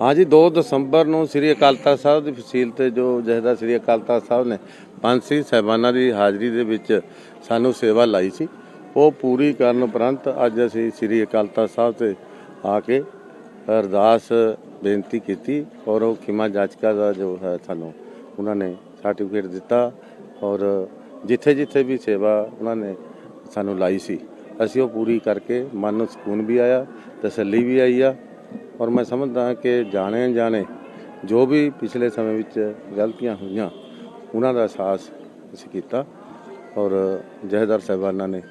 ਹਾਂਜੀ 2 ਦਸੰਬਰ ਨੂੰ ਸ੍ਰੀ ਅਕਾਲ ਤਖਤ ਸਾਹਿਬ ਦੀ ਫਸੀਲ ਤੇ ਜੋ ਜਹਦਾ ਸ੍ਰੀ ਅਕਾਲ ਤਖਤ ਸਾਹਿਬ ਨੇ ਪੰਜ ਸਿੰਘ ਸਾਹਿਬਾਨਾਂ ਦੀ ਹਾਜ਼ਰੀ ਦੇ ਵਿੱਚ ਸਾਨੂੰ ਸੇਵਾ ਲਾਈ ਸੀ, ਉਹ ਪੂਰੀ ਕਰਨ ਉਪਰੰਤ ਅੱਜ ਅਸੀਂ ਸ੍ਰੀ ਅਕਾਲ ਤਖਤ ਸਾਹਿਬ ਤੇ ਆ ਕੇ ਅਰਦਾਸ ਬੇਨਤੀ ਕੀਤੀ ਔਰ ਉਹ ਖਿਮਾ ਜਾਚਕਾ ਦਾ ਜੋ ਹੈ ਸਾਨੂੰ ਉਹਨਾਂ ਨੇ ਸਰਟੀਫਿਕੇਟ ਦਿੱਤਾ ਔਰ ਜਿੱਥੇ ਜਿੱਥੇ ਵੀ ਸੇਵਾ ਉਹਨਾਂ ਨੇ ਸਾਨੂੰ ਲਾਈ ਸੀ, ਅਸੀਂ ਉਹ ਪੂਰੀ ਕਰਕੇ ਮਨ ਨੂੰ ਸਕੂਨ ਵੀ ਆਇਆ, ਤਸੱਲੀ ਵੀ ਆਈ ਆ ਔਰ ਮੈਂ ਸਮਝਦਾ ਕਿ ਜਾਣੇ ਜਾਣੇ ਜੋ ਵੀ ਪਿਛਲੇ ਸਮੇਂ ਵਿੱਚ ਗਲਤੀਆਂ ਹੋਈਆਂ ਉਹਨਾਂ ਦਾ ਅਹਿਸਾਸ ਅਸੀਂ ਕੀਤਾ ਔਰ ਜਹੇਦਾਰ ਸਾਹਿਬਾਨਾਂ ਨੇ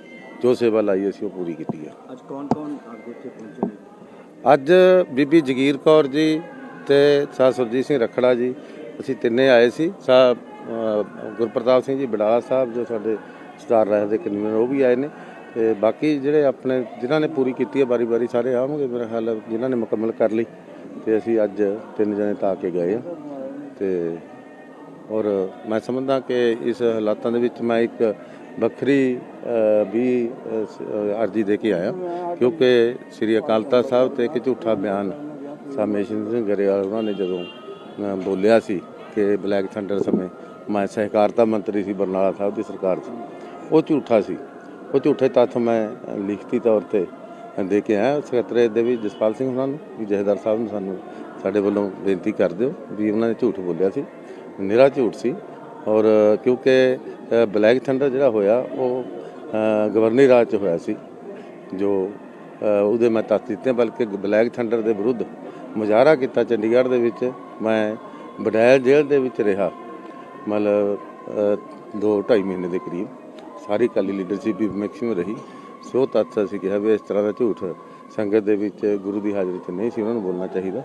ਜੋ ਸੇਵਾ ਲਾਈ ਅਸੀਂ ਉਹ ਪੂਰੀ ਕੀਤੀ ਹੈ। ਅੱਜ ਕੌਣ ਕੌਣ ਅੱਗੇ ਇੱਥੇ ਪਹੁੰਚੇ ਨੇ? ਅੱਜ ਬੀਬੀ ਜਗੀਰ ਕੌਰ ਜੀ ਤੇ ਸਾਹ ਸੁਰਜੀਤ ਸਿੰਘ ਰਖੜਾ ਜੀ ਅਸੀਂ ਤਿੰਨੇ ਆਏ ਸੀ। ਸਾਹਿਬ ਗੁਰਪ੍ਰਤਾਪ ਸਿੰਘ ਜੀ ਬਡਾਲਾ ਸਾਹਿਬ ਜੋ ਸਾਡੇ ਸਟਾਰ ਰਾਜ ਦੇ ਕਨਵੀਨਰ ਉਹ ਵੀ ਆਏ ਨੇ। ਤੇ ਬਾਕੀ ਜਿਹੜੇ ਆਪਣੇ, ਜਿਨ੍ਹਾਂ ਨੇ ਪੂਰੀ ਕੀਤੀ ਹੈ ਬਾਰੀ-ਬਾਰੀ ਸਾਰੇ ਆਵਾਂਗੇ ਮੇਰਾ ਖਿਆਲ ਜਿਨ੍ਹਾਂ ਨੇ ਮੁਕੰਮਲ ਕਰ ਲਈ ਤੇ ਅਸੀਂ ਅੱਜ ਤਿੰਨ ਜਣੇ ਤਾਂ ਆ ਕੇ ਗਏ ਆ ਤੇ ਔਰ ਮੈਂ ਸਮਝਦਾ ਕਿ ਇਸ ਹਾਲਾਤਾਂ ਦੇ ਵਿੱਚ ਮੈਂ ਇੱਕ ਵੱਖਰੀ ਵੀ ਅਰਜ਼ੀ ਦੇ ਕੇ ਆਇਆ। ਕਿਉਂਕਿ ਸ੍ਰੀ ਅਕਾਲ ਤਖਤ ਸਾਹਿਬ ਤੇ ਇੱਕ ਝੂਠਾ ਬਿਆਨ ਸਾਮੇਸ਼ਨ ਸਿੰਘ ਗਰੇਵਾਲ ਉਹਨਾਂ ਨੇ ਜਦੋਂ ਬੋਲਿਆ ਸੀ ਕਿ ਬਲੈਕ ਥੰਡਰ ਸਮੇਂ ਮੈਂ ਸਹਿਕਾਰਤਾ ਮੰਤਰੀ ਸੀ ਬਰਨਾਲਾ ਸਾਹਿਬ ਦੀ ਸਰਕਾਰ 'ਚ, ਉਹ ਝੂਠਾ ਸੀ। ਉਹ ਝੂਠੇ ਤੱਥ ਮੈਂ ਲਿਖਤੀ ਤੌਰ ਤੇ ਦੇ ਕੇ ਆਇਆ। ਸਕੱਤਰੇ ਦੇ ਵੀ ਜਸਪਾਲ ਸਿੰਘ ਉਹਨਾਂ ਨੂੰ ਵੀ ਜਹੇਦਾਰ ਸਾਹਿਬ ਨੂੰ ਸਾਨੂੰ ਸਾਡੇ ਵੱਲੋਂ ਬੇਨਤੀ ਕਰ ਦਿਓ ਵੀ ਉਹਨਾਂ ਨੇ ਝੂਠ ਬੋਲਿਆ ਸੀ ਨਿਰਾ ਝੂਠ ਸੀ। ਔਰ ਕਿਉਂਕਿ ਬਲੈਕ ਥੰਡਰ ਜਿਹੜਾ ਹੋਇਆ ਉਹ ਅ, ਰਾਜ ਚ ਹੋਇਆ ਸੀ ਜੋ ਉਹਦੇ ਮੈਂ ਤੱਥ ਦਿੱਤੇ ਬਲਕਿ ਬਲੈਕ ਥੰਡਰ ਦੇ ਵਿਰੁੱਧ ਮੁਜ਼ਾਹਰਾ ਕੀਤਾ। ਚੰਡੀਗੜ੍ਹ ਦੇ ਵਿੱਚ ਮੈਂ ਬਡੈਲ ਜੇਲ੍ਹ ਦੇ ਵਿੱਚ ਰਿਹਾ ਮਤਲਬ 2.5 ਮਹੀਨੇ ਦੇ ਕਰੀਬ। ਸਾਰੀ ਕਾਲੀ ਲੀਡਰਸ਼ਿਪ ਵੀ ਮੈਕਸਿਮਮ ਰਹੀ। ਸੋ ਤੱਥ ਅਸੀਂ ਕਿਹਾ ਵੀ ਇਸ ਤਰ੍ਹਾਂ ਦਾ ਝੂਠ ਸੰਗਤ ਦੇ ਵਿੱਚ ਗੁਰੂ ਦੀ ਹਾਜ਼ਰੀ 'ਚ ਨਹੀਂ ਸੀ, ਉਹਨਾਂ ਨੂੰ ਬੋਲਣਾ ਚਾਹੀਦਾ।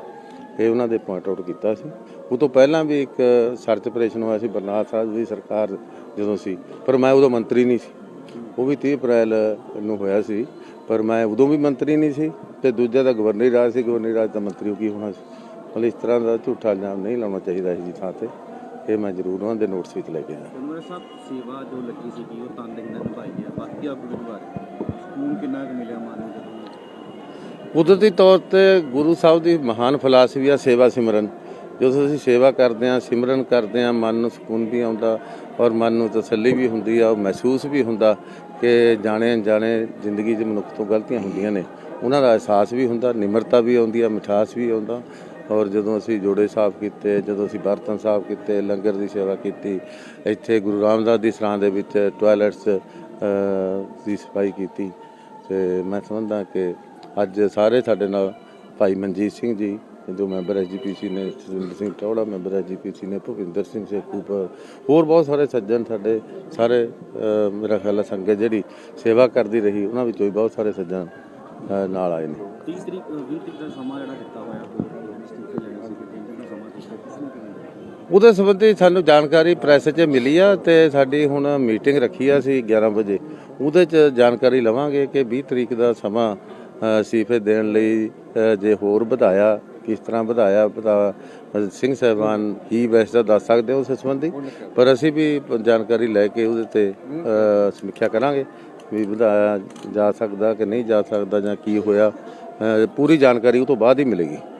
ਇਹ ਉਹਨਾਂ ਦੇ ਪੁਆਇੰਟ ਆਊਟ ਕੀਤਾ ਸੀ। ਉਹ ਤੋਂ ਪਹਿਲਾਂ ਵੀ ਇੱਕ ਸਰਚ ਆਪਰੇਸ਼ਨ ਹੋਇਆ ਸੀ, ਬਰਨਾਲਾ ਸਾਹਿਬ ਦੀ ਸਰਕਾਰ ਜਦੋਂ ਸੀ, ਪਰ ਮੈਂ ਉਦੋਂ ਮੰਤਰੀ ਨਹੀਂ ਸੀ। ਉਹ ਵੀ 30 ਅਪ੍ਰੈਲ ਨੂੰ ਹੋਇਆ ਸੀ, ਪਰ ਮੈਂ ਉਦੋਂ ਵੀ ਮੰਤਰੀ ਨਹੀਂ ਸੀ ਤੇ ਦੂਜਾ ਦਾ ਗਵਰਨਰ ਰਾਜ ਸੀ, ਗਵਰਨਰ ਰਾਜ ਦਾ ਮੰਤਰੀ ਕੀ ਹੋਣਾ ਸੀ? ਮਤਲਬ ਇਸ ਤਰ੍ਹਾਂ ਦਾ ਝੂਠਾ ਇਲਜ਼ਾਮ ਨਹੀਂ ਲਾਉਣਾ ਚਾਹੀਦਾ ਇਸ ਦੀ ਥਾਂ ਤੇ। ਇਹ ਮੈਂ ਜ਼ਰੂਰ ਉਹਨਾਂ ਦੇ ਨੋਟਿਸ ਵਿੱਚ ਲੈ ਕੇ ਆਇਆ। ਕਨਵਰ ਸਾਹਿਬ ਸੇਵਾ ਜੋ ਲੱਗੀ ਸੀ ਉਹ ਤਨਦੇਹੀ ਨਾਲ ਨਿਭਾਈ ਹੈ ਬਾਕੀ ਆਪ ਗੁਰੂ ਬਾਰੇ ਸਕੂਨ ਕਿੰਨਾ ਕੁ ਮਿਲਿਆ ਮਨ ਨੂੰ ਕੁਦਰਤੀ ਤੌਰ ਤੇ ਗੁਰੂ ਸਾਹਿਬ ਦੀ ਮਹਾਨ ਫਲਸਫੀ ਆ ਸੇਵਾ ਸਿਮਰਨ। ਜਦੋਂ ਅਸੀਂ ਸੇਵਾ ਕਰਦੇ ਹਾਂ ਸਿਮਰਨ ਕਰਦੇ ਹਾਂ ਮਨ ਨੂੰ ਸਕੂਨ ਵੀ ਆਉਂਦਾ ਔਰ ਮਨ ਨੂੰ ਤਸੱਲੀ ਵੀ ਹੁੰਦੀ ਆ ਉਹ ਮਹਿਸੂਸ ਵੀ ਹੁੰਦਾ ਕਿ ਜਾਣੇ ਅਣਜਾਣੇ ਜ਼ਿੰਦਗੀ 'ਚ ਮਨੁੱਖ ਤੋਂ ਗਲਤੀਆਂ ਹੁੰਦੀਆਂ ਨੇ। ਉਹਨਾਂ ਦਾ ਅਹਿਸਾਸ ਵੀ ਹੁੰਦਾ ਨਿਮਰਤਾ ਵੀ ਆਉਂਦੀ ਆ ਮਿਠਾਸ ਵੀ ਆਉਂਦਾ। ਔਰ ਜਦੋਂ ਅਸੀਂ ਜੋੜੇ ਸਾਫ਼ ਕੀਤੇ, ਜਦੋਂ ਅਸੀਂ ਬਰਤਨ ਸਾਫ਼ ਕੀਤੇ, ਲੰਗਰ ਦੀ ਸੇਵਾ ਕੀਤੀ, ਇੱਥੇ ਗੁਰੂ ਰਾਮਦਾਸ ਦੀ ਸਰਾਂ ਦੇ ਵਿੱਚ ਟਾਇਲਟਸ ਦੀ ਸਫ਼ਾਈ ਕੀਤੀ। ਤੇ ਮੈਂ ਸਮਝਦਾ ਕਿ ਅੱਜ ਸਾਰੇ ਸਾਡੇ ਨਾਲ ਭਾਈ ਮਨਜੀਤ ਸਿੰਘ ਜੀ, ਜੋ ਮੈਂਬਰ ਐਸਜੀਪੀਸੀ ਨੇ, ਸੁਰਿੰਦਰ ਸਿੰਘ ਟੌੜਾ ਮੈਂਬਰ ਐਸਜੀਪੀਸੀ ਨੇ, ਭੁਪਿੰਦਰ ਸਿੰਘ ਸੇਖੂਪਰ ਹੋਰ ਬਹੁਤ ਸਾਰੇ ਸੱਜਣ ਸਾਡੇ, ਸਾਰੇ ਮੇਰਾ ਖਿਆਲ ਹੈ ਸੰਗਤ ਜਿਹੜੀ ਸੇਵਾ ਕਰਦੀ ਰਹੀ, ਉਹਨਾਂ ਵਿੱਚੋਂ ਵੀ ਬਹੁਤ ਸਾਰੇ ਸੱਜਣ ਨਾਲ ਆਏ ਨੇ। 30 ਤਰੀਕ 20 ਤਰੀਕ ਦਾ ਸਮਾਂ ਜਿਹੜਾ ਦਿੱਤਾ ਹੋਇਆ। ਉਹਦੇ ਸੰਬੰਧੀ ਸਾਨੂੰ ਜਾਣਕਾਰੀ ਪ੍ਰੈਸ 'ਚ ਮਿਲੀ ਆ ਤੇ ਸਾਡੀ ਹੁਣ ਮੀਟਿੰਗ ਰੱਖੀ ਆ ਅਸੀਂ 11 ਵਜੇ। ਉਹਦੇ 'ਚ ਜਾਣਕਾਰੀ ਲਵਾਂਗੇ ਕਿ 20 ਤਰੀਕ ਦਾ ਸਮਾਂ ਅ, ਅਸਤੀਫੇ ਦੇਣ ਲਈ ਜੇ ਹੋਰ ਵਧਾਇਆ ਕਿਸ ਤਰ੍ਹਾਂ ਵਧਾਇਆ ਵਧਾ ਸਿੰਘ ਸਾਹਿਬਾਨ ਹੀ ਵੈਸੇ ਤਾਂ ਦੱਸ ਸਕਦੇ ਹੋ ਉਸ ਸੰਬੰਧੀ ਪਰ ਅਸੀਂ ਵੀ ਜਾਣਕਾਰੀ ਲੈ ਕੇ ਉਹਦੇ ਤੇ ਸਮੀਖਿਆ ਕਰਾਂਗੇ ਵੀ ਵਧਾਇਆ ਜਾ ਸਕਦਾ ਕਿ ਨਹੀਂ ਜਾ ਸਕਦਾ ਜਾਂ ਕੀ ਹੋਇਆ ਪੂਰੀ ਜਾਣਕਾਰੀ ਉਹ ਤੋਂ ਬਾਅਦ ਹੀ ਮਿਲੇਗੀ।